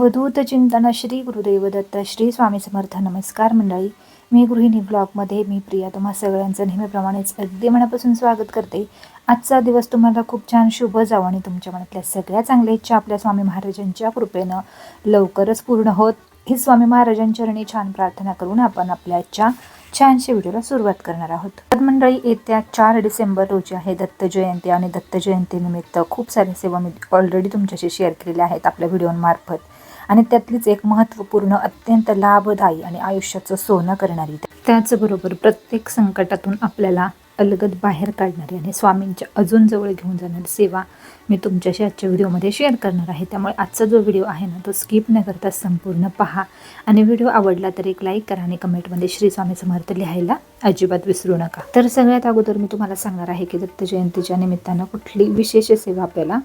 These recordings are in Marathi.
अवधूत चिंतन श्री गुरुदेव दत्त श्री स्वामी समर्थ नमस्कार मंडळी. मी गृहिणी ब्लॉगमध्ये मी प्रिया तुम्हा सगळ्यांचं नेहमीप्रमाणेच अगदी मनापासून स्वागत करते. आजचा दिवस तुम्हाला खूप छान शुभ जावं आणि तुमच्या मनातल्या सगळ्या चांगल्या इच्छा आपल्या स्वामी महाराजांच्या कृपेनं लवकरच पूर्ण होत. ही स्वामी महाराजांचरणी छान प्रार्थना करून आपण आपल्या आजच्या छानशा व्हिडिओला सुरुवात करणार आहोत. मंडळी येत्या चार डिसेंबर रोजी आहे दत्त जयंती आणि दत्त जयंतीनिमित्त खूप साऱ्या सेवा मी ऑलरेडी तुमच्याशी शेअर केलेल्या आहेत आपल्या व्हिडिओमार्फत. आणि त्यातलीच एक महत्त्वपूर्ण अत्यंत लाभदायी आणि आयुष्याचं सोनं करणारी त्याचबरोबर प्रत्येक संकटातून आपल्याला अलगद बाहेर काढणारी आणि स्वामींच्या अजून जवळ घेऊन जाणारी सेवा मी तुमच्याशी आजच्या व्हिडिओमध्ये शेअर करणार आहे. त्यामुळे आजचा जो व्हिडिओ आहे ना तो स्किप न करता संपूर्ण पहा. आणि व्हिडिओ आवडला तर एक लाईक करा आणि कमेंटमध्ये श्री स्वामी समर्थ लिहायला अजिबात विसरू नका. तर सगळ्यात अगोदर मी तुम्हाला सांगणार आहे की दत्त जयंतीच्या निमित्तानं कुठली विशेष सेवा आपल्याला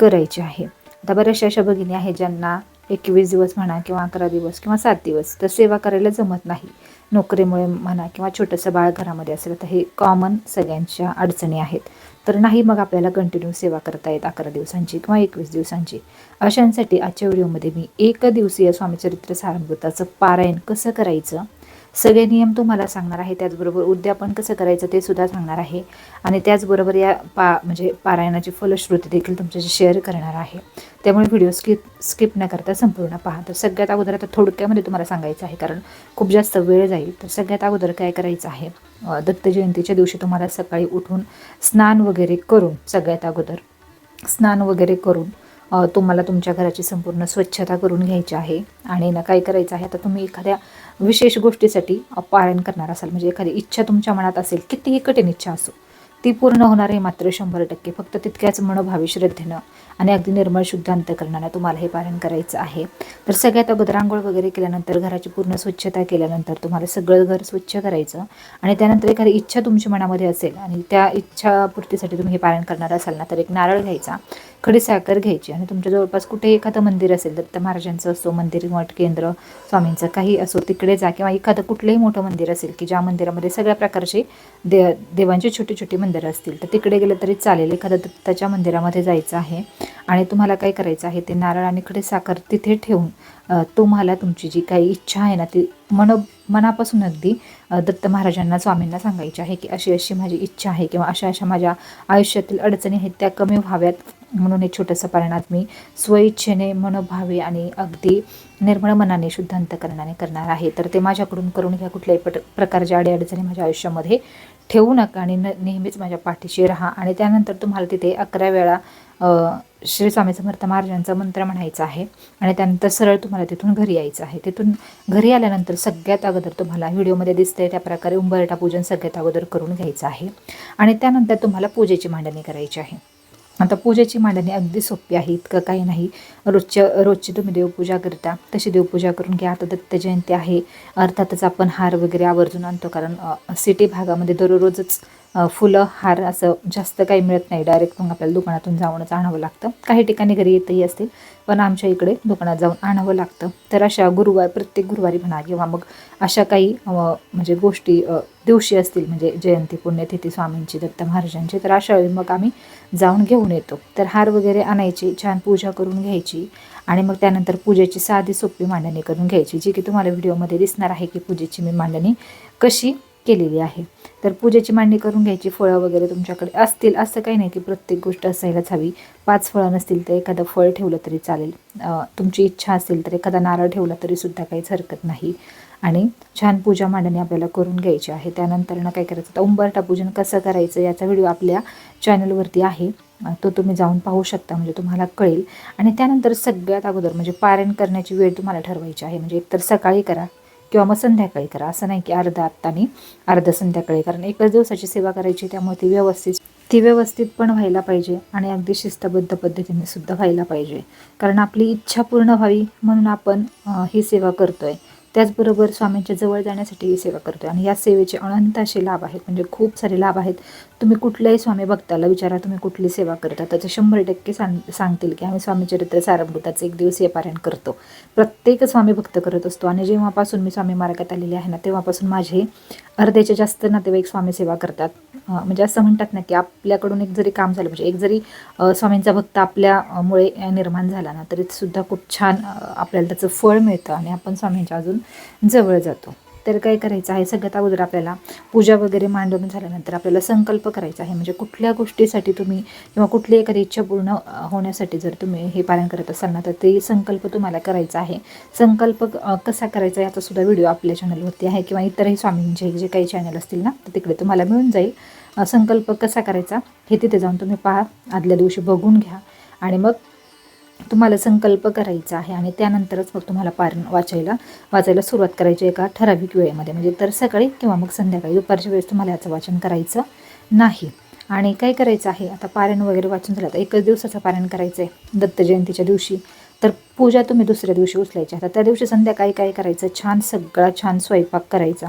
करायची आहे. आता बऱ्याचशा अशा भगिनी आहेत ज्यांना एकवीस दिवस म्हणा किंवा अकरा दिवस किंवा सात दिवस तर सेवा करायला जमत नाही. नोकरीमुळे म्हणा किंवा छोटंसं बाळ घरामध्ये असेल तर हे कॉमन सगळ्यांच्या अडचणी आहेत. तर नाही मग आपल्याला कंटिन्यू सेवा करता येत अकरा दिवसांची किंवा एकवीस दिवसांची. अशांसाठी आजच्या व्हिडिओमध्ये मी एक दिवसीय स्वामीचरित्र सारामृताचं पारायण कसं करायचं? सगळे नियम तुम्हाला सांगणार आहे त्याचबरोबर उद्यापन कसं करायचं ते सुद्धा सांगणार आहे. आणि त्याचबरोबर या पा म्हणजे पारायणाची फलश्रुती देखील तुमच्याशी शेअर करणार आहे. त्यामुळे व्हिडिओ स्किप स्किप न करता संपूर्ण पहा. तर सगळ्यात अगोदर आता थोडक्यामध्ये तुम्हाला सांगायचं आहे कारण खूप जास्त वेळ जाईल. तर सगळ्यात अगोदर काय करायचं आहे? दत्तजयंतीच्या दत्त जयंतीच्या दिवशी तुम्हाला सकाळी उठून स्नान वगैरे करून सगळ्यात अगोदर स्नान वगैरे करून तुम्हाला तुमच्या घराची संपूर्ण स्वच्छता करून घ्यायची आहे. आणि ना काय करायचं आहे? आता तुम्ही एखाद्या विशेष गोष्टीसाठी पारायण करणार असाल. म्हणजे एखादी इच्छा तुमच्या मनात असेल कितीही कठीण इच्छा असो ती पूर्ण होणार आहे मात्र शंभर टक्के. फक्त तितक्याच मनोभावी श्रद्धेनं आणि अगदी निर्मळ शुद्ध अंतकरणानं तुम्हाला हे पारायण करायचं आहे. तर सगळ्यात अगोदर आंघोळ वगैरे केल्यानंतर घराची पूर्ण स्वच्छता केल्यानंतर तुम्हाला सगळं घर स्वच्छ करायचं आणि त्यानंतर एखादी इच्छा तुमच्या मनामध्ये असेल आणि त्या इच्छापूर्तीसाठी तुम्ही हे पारायण करणार असाल ना तर एक नारळ घ्यायचा. खडी साखर घ्यायची. आणि तुमच्या जवळपास कुठे एखादं मंदिर असेल दत्त महाराजांचं असो मंदिर मठ केंद्र स्वामींचं काही असो तिकडे जा किंवा एखादं कुठलंही मोठं मंदिर असेल की ज्या मंदिरामध्ये सगळ्या प्रकारचे दे देवांची छोटी छोटी मंदिरं असतील तर तिकडे गेलं तरी चालेल. एखादं दत्ताच्या मंदिरामध्ये जायचं आहे आणि तुम्हाला काय करायचं आहे ते नारळ आणि खडे साखर तिथे ठेवून तुम्हाला तुमची जी काही इच्छा आहे ना ती मन मनापासून अगदी दत्त महाराजांना स्वामींना सांगायची आहे की अशी अशी माझी इच्छा आहे किंवा अशा अशा माझ्या आयुष्यातील अडचणी आहेत त्या कमी व्हाव्यात. म्हणून हे छोटंसं पारणात मी स्वइच्छेने मनोभावे आणि अगदी निर्मळ मनाने शुद्ध अंतकरणाने करणार आहे. तर ते माझ्याकडून करून घ्या. कुठल्याही पट प्रकारच्या अडीअडचणी माझ्या आयुष्यामध्ये ठेवू नका आणि न नेहमीच माझ्या पाठीशी राहा. आणि त्यानंतर तुम्हाला तिथे अकरा वेळा श्री स्वामी समर्थ महाराजांचा मंत्र म्हणायचा आहे आणि त्यानंतर सरळ तुम्हाला तिथून घरी यायचं आहे. तिथून घरी आल्यानंतर सगळ्यात अगोदर तुम्हाला व्हिडिओमध्ये दिसतंय त्या प्रकारे उंबरटा पूजन सगळ्यात अगोदर करून घ्यायचं आहे. आणि त्यानंतर तुम्हाला पूजेची मांडणी करायची आहे. आता पूजेची मांडणी अगदी सोपी आहे इतकं काही नाही. रोजच्या रोजची तुम्ही देवपूजा करता तशी देवपूजा करून घ्या. आता दत्त जयंती आहे. अर्थातच आपण हार वगैरे आवर्जून आणतो कारण सिटी भागामध्ये दररोजच फुलं हार असं जास्त काही मिळत नाही. डायरेक्ट मग आपल्याला दुकानातून जाऊनच आणावं लागतं. काही ठिकाणी घरी येतही असतील पण आमच्या इकडे दुकानात जाऊन आणावं लागतं. तर अशा गुरुवार प्रत्येक गुरुवारी म्हणा किंवा मग अशा काही म्हणजे गोष्टी दिवशी असतील म्हणजे जयंती पुण्यतिथी स्वामींची दत्त महाराजांची तर अशा वेळी मग आम्ही जाऊन घेऊन येतो. तर हार वगैरे आणायची छान पूजा करून घ्यायची आणि मग त्यानंतर पूजेची साधी सोपी मांडणी करून घ्यायची जी की तुम्हाला व्हिडिओमध्ये दिसणार आहे की पूजेची मी मांडणी कशी केलेली आहे. तर पूजेची मांडणी करून घ्यायची फळं वगैरे तुमच्याकडे असतील असं काही नाही की प्रत्येक गोष्ट असायलाच हवी. पाच फळं नसतील तर एखादं फळ ठेवलं तरी चालेल. तुमची इच्छा असेल तर एखादा नारळ ठेवला तरी सुद्धा काहीच हरकत नाही. आणि छान पूजा मांडणी आपल्याला करून घ्यायची आहे. त्यानंतर ना काय करायचं? तर उंबरटा पूजन कसं करायचं याचा व्हिडिओ आपल्या चॅनलवरती आहे. तो तुम्ही जाऊन पाहू शकता म्हणजे तुम्हाला कळेल. आणि त्यानंतर सगळ्यात अगोदर म्हणजे पारायण करण्याची वेळ तुम्हाला ठरवायची आहे. म्हणजे एकतर सकाळी करा किंवा मग संध्याकाळी करा. असं नाही की अर्धा आत्तानी अर्धा संध्याकाळी. कारण एकच दिवसाची सेवा करायची त्यामुळे ती व्यवस्थित ती व्यवस्थित पण व्हायला पाहिजे आणि अगदी शिस्तबद्ध पद्धतीने सुद्धा व्हायला पाहिजे. कारण आपली इच्छा पूर्ण व्हावी म्हणून आपण ही सेवा करतोय. त्याचबरोबर स्वामींच्या जवळ जाण्यासाठी ही सेवा करतो आणि या सेवेचे अनंत असे लाभ आहेत. म्हणजे खूप सारे लाभ आहेत. तुम्ही कुठल्याही स्वामी भक्ताला विचारा तुम्ही कुठली सेवा करता. त्याचे शंभर टक्के सांग सांगतील की आम्ही स्वामी चरित्र एक दिवसीय पारायण करतो. प्रत्येक स्वामी भक्त करत असतो. आणि जेव्हापासून मी स्वामी मार्गात आलेली आहे ना तेव्हापासून माझे अर्ध्याच्या जास्त नातेवाईक स्वामी सेवा करतात. म्हणजे असं म्हणतात ना की आपल्याकडून एक जरी काम झालं म्हणजे एक जरी स्वामींचा भक्त आपल्यामुळे निर्माण झाला ना तरी सुद्धा खूप छान आपल्याला त्याचं फळ मिळतं आणि आपण स्वामींच्या अजून जवळ जातो. तर काय करायचं आहे सगळ्यात अगोदर आपल्याला पूजा वगैरे मांडून झाल्यानंतर आपल्याला संकल्प करायचा आहे. म्हणजे कुठल्या गोष्टीसाठी तुम्ही किंवा कुठली एखादी इच्छा पूर्ण होण्यासाठी जर तुम्ही हे पालन करत असाल ना तर ते संकल्प तुम्हाला करायचा आहे. संकल्प कसा करायचा याचा सुद्धा व्हिडिओ आपल्या चॅनलवरती आहे किंवा इतरही स्वामींचे जे काही चॅनल असतील ना तर तिकडे तुम्हाला मिळून जाईल. संकल्प कसा करायचा हे तिथे जाऊन तुम्ही पहा. आदल्या दिवशी बघून घ्या. आणि मग तुम्हाला संकल्प करायचा आहे आणि त्यानंतरच मग तुम्हाला पारण वाचायला वाचायला सुरुवात करायची एका ठराविक वेळेमध्ये. म्हणजे तर सकाळी किंवा मग संध्याकाळी. दुपारच्या वेळेस तुम्हाला याचं वाचन करायचं नाही. आणि काय करायचं आहे? आता पारण वगैरे वाचून झालं तर एकच दिवसाचं पारण करायचं आहे दत्त जयंतीच्या दिवशी. तर पूजा तुम्ही दुसऱ्या दिवशी उचलायची. आता त्या दिवशी संध्याकाळी काय करायचं? छान सगळा छान स्वयंपाक करायचा.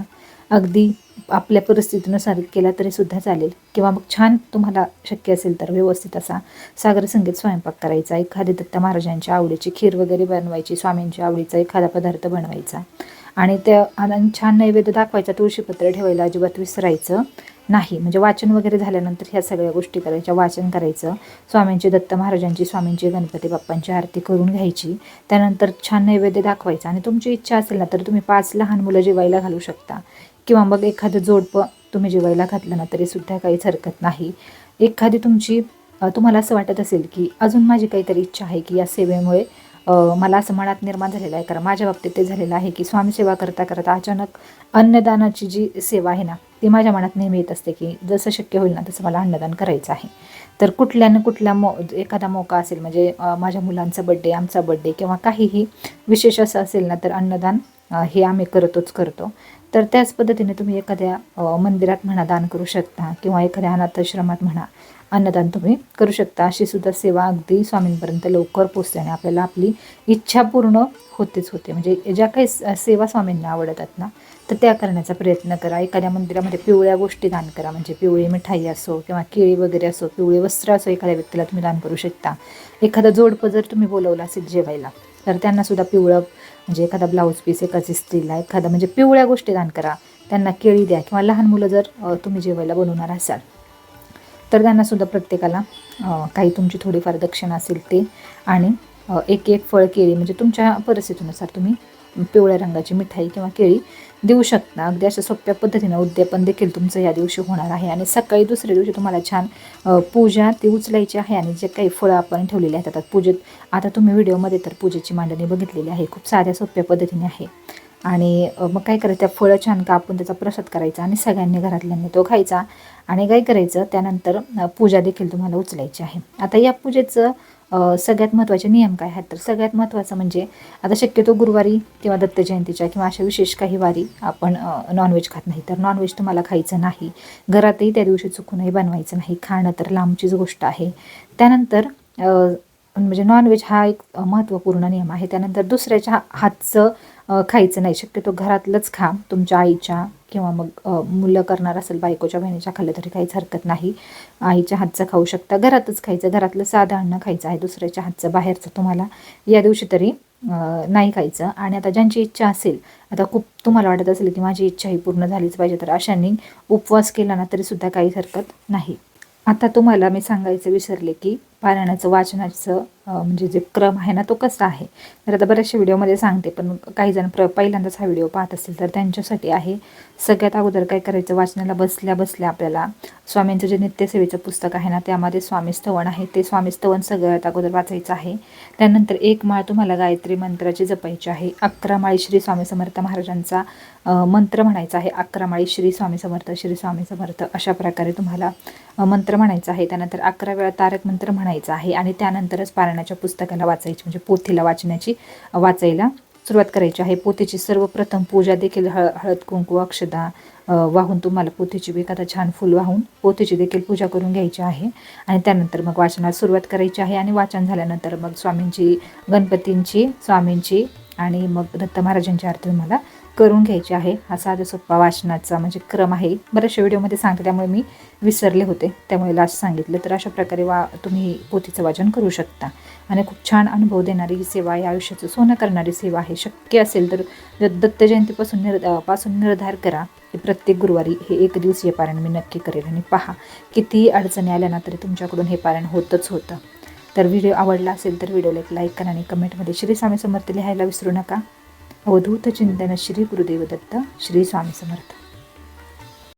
अगदी आपल्या परिस्थितीनुसार केला तरी सुद्धा चालेल. किंवा मग छान तुम्हाला शक्य असेल तर व्यवस्थित असा सागर संगीत स्वयंपाक करायचा. एखादी दत्त महाराजांच्या आवडीची खीर वगैरे बनवायची स्वामींच्या आवडीचा एखादा पदार्थ बनवायचा. आणि त्या आणि छान नैवेद्य दाखवायचा तुळशीपत्र ठेवायला अजिबात विसरायचं नाही. म्हणजे वाचन वगैरे झाल्यानंतर ह्या सगळ्या गोष्टी करायच्या वाचन करायचं. स्वामींची दत्त महाराजांची स्वामींची गणपती बाप्पांची आरती करून घ्यायची. त्यानंतर छान नैवेद्य दाखवायचं. आणि तुमची इच्छा असेल ना तर तुम्ही पाच लहान मुलं जेवायला घालू शकता. किंवा मग एखादं जोडपं तुम्ही जेवायला घातलं ना तरी सुद्धा काहीच हरकत नाही. एखादी तुमची तुम्हाला असं वाटत असेल की अजून माझी काहीतरी इच्छा आहे की या सेवेमुळे मला असं मनात निर्माण झालेलं आहे. कारण माझ्या बाबतीत ते झालेलं आहे की स्वामीसेवा करता करता अचानक अन्नदानाची जी सेवा आहे ना ती माझ्या मनात नेहमी येत असते की जसं शक्य होईल ना तसं मला अन्नदान करायचं आहे. तर कुठल्या ना कुठल्या मो एखादा मोका असेल म्हणजे माझ्या मुलांचा बड्डे आमचा बड्डे किंवा काहीही विशेष असं असेल ना तर अन्नदान हे आम्ही करतोच करतो. तर त्याच पद्धतीने तुम्ही एखाद्या मंदिरात म्हणा दान करू शकता किंवा एखाद्या अनाथाश्रमात म्हणा. अन्नदान तुम्ही करू शकता. अशी सुद्धा सेवा अगदी स्वामींपर्यंत लवकर पोचते आणि आपल्याला आपली इच्छा पूर्ण होतेच होते. म्हणजे ज्या काही सेवा स्वामींना आवडतात ना तर त्या करण्याचा प्रयत्न करा. एखाद्या मंदिरामध्ये पिवळ्या गोष्टी दान करा. म्हणजे पिवळी मिठाई असो किंवा केळी वगैरे असो पिवळे वस्त्र असो एखाद्या व्यक्तीला तुम्ही दान करू शकता. एखादं जोडपं जर तुम्ही बोलवलं असेल जेवायला तर त्यांना सुद्धा पिवळं म्हणजे एखादा ब्लाऊज पीस एखादी स्त्रीला एखादा म्हणजे पिवळ्या गोष्टी दान करा. त्यांना केळी द्या किंवा लहान मुलं जर तुम्ही जेवायला बनवणार असाल तर त्यांना सुद्धा प्रत्येकाला काही तुमची थोडीफार दक्षिणा असेल ते. आणि एक एक फळ केळी म्हणजे तुमच्या परिस्थितीनुसार तुम्ही पिवळ्या रंगाची मिठाई किंवा केळी देऊ शकता. अगदी अशा सोप्या पद्धतीनं उद्यापन देखील तुमचं या दिवशी होणार आहे. आणि सकाळी दुसऱ्या दिवशी तुम्हाला छान पूजा ती उचलायची आहे आणि जे काही फळं आपण ठेवलेली आहेत आता पूजेत आता तुम्ही व्हिडिओमध्ये तर पूजेची मांडणी बघितलेली आहे. खूप साध्या सोप्या पद्धतीने आहे. आणि मग काय करायचं त्या फळं छान कापून त्याचा प्रसाद करायचा आणि सगळ्यांनी घरातल्यांनी तो खायचा आणि काय करायचं त्यानंतर पूजा देखील तुम्हाला उचलायची आहे. आता या पूजेचं सगळ्यात महत्त्वाचे नियम काय आहेत? तर सगळ्यात महत्त्वाचं म्हणजे आता शक्यतो गुरुवारी किंवा दत्त जयंतीच्या किंवा अशा विशेष काही वारी आपण नॉनव्हेज खात नाही. तर नॉनव्हेज तुम्हाला खायचं नाही. घरातही त्या दिवशी चुकूनही बनवायचं नाही. खाणं तर लांबचीच गोष्ट आहे. त्यानंतर म्हणजे नॉनव्हेज हा एक महत्त्वपूर्ण नियम आहे. त्यानंतर दुसऱ्याच्या हा- हातचं खायचं नाही शक्यतो घरातलंच खा. तुमच्या आईच्या किंवा मग मुलं करणार असेल बायकोच्या बहिणीच्या खाल्लं तरी काहीच हरकत नाही. आईच्या हातचं खाऊ शकता. घरातच खायचं. घरातलं साधं अन्न खायचं आहे. दुसऱ्याच्या हातचं बाहेरचं तुम्हाला या दिवशी तरी नाही खायचं. आणि आता ज्यांची इच्छा असेल आता खूप तुम्हाला वाटत असेल की माझी इच्छा ही पूर्ण झालीच पाहिजे तर अशांनी उपवास केला ना तरीसुद्धा काहीच हरकत नाही. आता तुम्हाला मी सांगायचं विसरले की पारायणाचं वाचनाचं म्हणजे जे क्रम आहे ना तो कसा आहे? तर आता बऱ्याचशा व्हिडिओमध्ये सांगते पण काही जण प्र पहिल्यांदाच हा व्हिडिओ पाहत असतील तर त्यांच्यासाठी आहे सगळ्यात अगोदर काय करायचं? वाचनाला बसल्या बसल्या आपल्याला स्वामींचं जे नित्यसेवेचं पुस्तक आहे ना त्यामध्ये स्वामी स्तवन आहे ते स्वामी स्तवन सगळ्यात अगोदर वाचायचं आहे. त्यानंतर एक माळ तुम्हाला गायत्री मंत्राची जपायची आहे. अकरा माळी श्री स्वामी समर्थ महाराजांचा मंत्र म्हणायचा आहे. अकरा माळी श्री स्वामी समर्थ श्री स्वामी समर्थ अशा प्रकारे तुम्हाला मंत्र म्हणायचा आहे. त्यानंतर अकरा वेळा तारक मंत्र म्हणायचं आहे आणि त्यानंतरच पारायणाच्या पुस्तकाला वाचायची म्हणजे पोथीला वाचण्याची वाचायला सुरुवात करायची आहे. पोथीची सर्वप्रथम पूजा देखील हळ हळद कुंकू अक्षदा वाहून तुम्हाला पोथीची बी एखादा छान फुल वाहून पोथीची देखील पूजा करून घ्यायची आहे. आणि त्यानंतर मग वाचनाला सुरुवात करायची आहे आणि वाचन झाल्यानंतर मग स्वामींची गणपतींची स्वामींची आणि मग दत्त महाराजांची आरती तुम्हाला करून घ्यायची आहे. हा साधा सोप्पा वाचनाचा म्हणजे क्रम आहे बऱ्याचशा व्हिडिओमध्ये सांगते त्यामुळे मी विसरले होते. त्यामुळे लास्ट सांगितलं. तर अशा प्रकारे वा तुम्ही पोथीचं वाचन करू शकता. आणि खूप छान अनुभव देणारी ही सेवा आहे आयुष्याचं सोनं करणारी सेवा आहे. शक्य असेल तर दत्त जयंतीपासून निरपासून निर्धार करा. की प्रत्येक गुरुवारी हे एक दिवसीय पारायण मी नक्की करेल आणि पहा कितीही अडचणी आल्या ना तरी तुमच्याकडून हे पारायण होतच होतं. तर व्हिडिओ आवडला असेल तर व्हिडिओला एक लाईक करा आणि कमेंटमध्ये श्री स्वामी समर्थ लिहायला विसरू नका. अवधूत चिंतन श्री गुरुदेव दत्त श्री स्वामी समर्थ